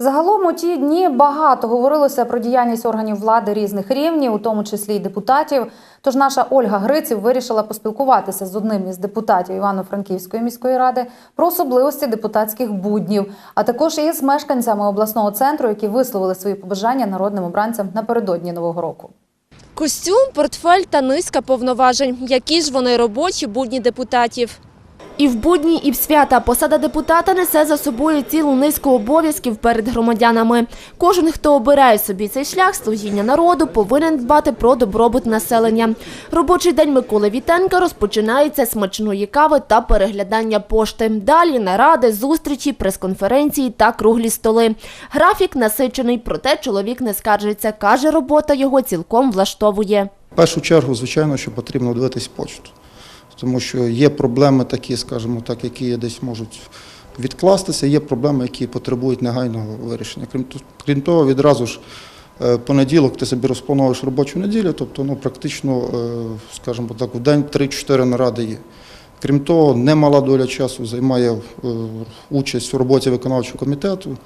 Загалом у ті дні багато говорилося про діяльність органів влади різних рівнів, у тому числі й депутатів. Тож наша Ольга Гриців вирішила поспілкуватися з одним із депутатів Івано-Франківської міської ради про особливості депутатських буднів, а також із мешканцями обласного центру, які висловили свої побажання народним обранцям напередодні нового року. Костюм, портфель та низка повноважень. Які ж вони робочі будні депутатів? І в будні, і в свята посада депутата несе за собою цілу низку обов'язків перед громадянами. Кожен, хто обирає собі цей шлях служіння народу, повинен дбати про добробут населення. Робочий день Миколи Вітенка розпочинається смачної кави та переглядання пошти. Далі наради, зустрічі, прес-конференції та круглі столи. Графік насичений, проте чоловік не скаржиться. Каже, робота його цілком влаштовує. В першу чергу, звичайно, що потрібно дивитись почту, тому що є проблеми такі, скажімо так, які десь можуть відкластися, є проблеми, які потребують негайного вирішення. Крім, того, відразу ж е, понеділок ти собі розплановуєш робочу неділю, тобто ну, практично, е, скажімо так, в день 3-4 наради є. Крім того, немала доля часу займає е, участь у роботі виконавчого комітету.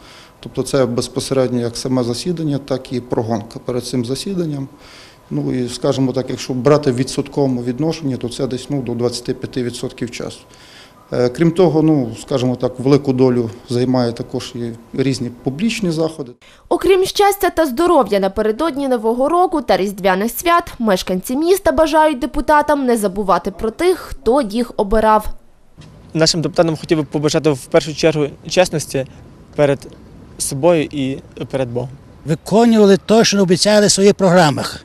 Тобто це безпосередньо як саме засідання, так і прогонка перед цим засіданням. Ну і скажімо так, якщо брати в відсотковому відношенні, то це десь ну, до 25% часу. Е, Крім того, ну скажімо так, велику долю займає також і різні публічні заходи. Окрім щастя та здоров'я напередодні Нового року та Різдвяних свят, мешканці міста бажають депутатам не забувати про тих, хто їх обирав. Нашим депутатам хотів би побажати в першу чергу чесності перед собою і перед Богом. виконували те, що обіцяли в своїх програмах.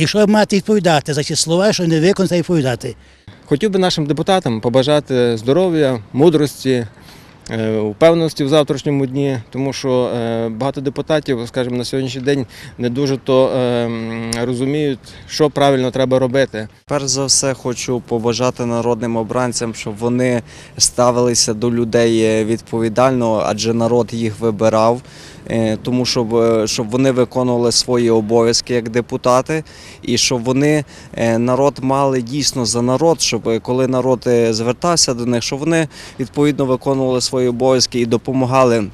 І що мати відповідати за ті слова, що не виконати, відповідати. Хотів би нашим депутатам побажати здоров'я, мудрості, е, впевненості в завтрашньому дні, тому що е, багато депутатів, скажімо, на сьогоднішній день не дуже то е, розуміють, що правильно треба робити. Перш за все, хочу побажати народним обранцям, щоб вони ставилися до людей відповідально, адже народ їх вибирав. Е, Тому щоб, е, щоб вони виконували свої обов'язки як депутати, і щоб вони е, народ мали дійсно за народ, щоб коли народ звертався до них, щоб вони відповідно виконували свої обов'язки і допомагали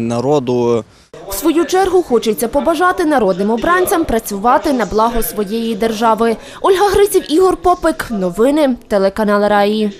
народу. В свою чергу хочеться побажати народним обранцям працювати на благо своєї держави. Ольга Гриців, Ігор Попик. Новини телеканал Раї.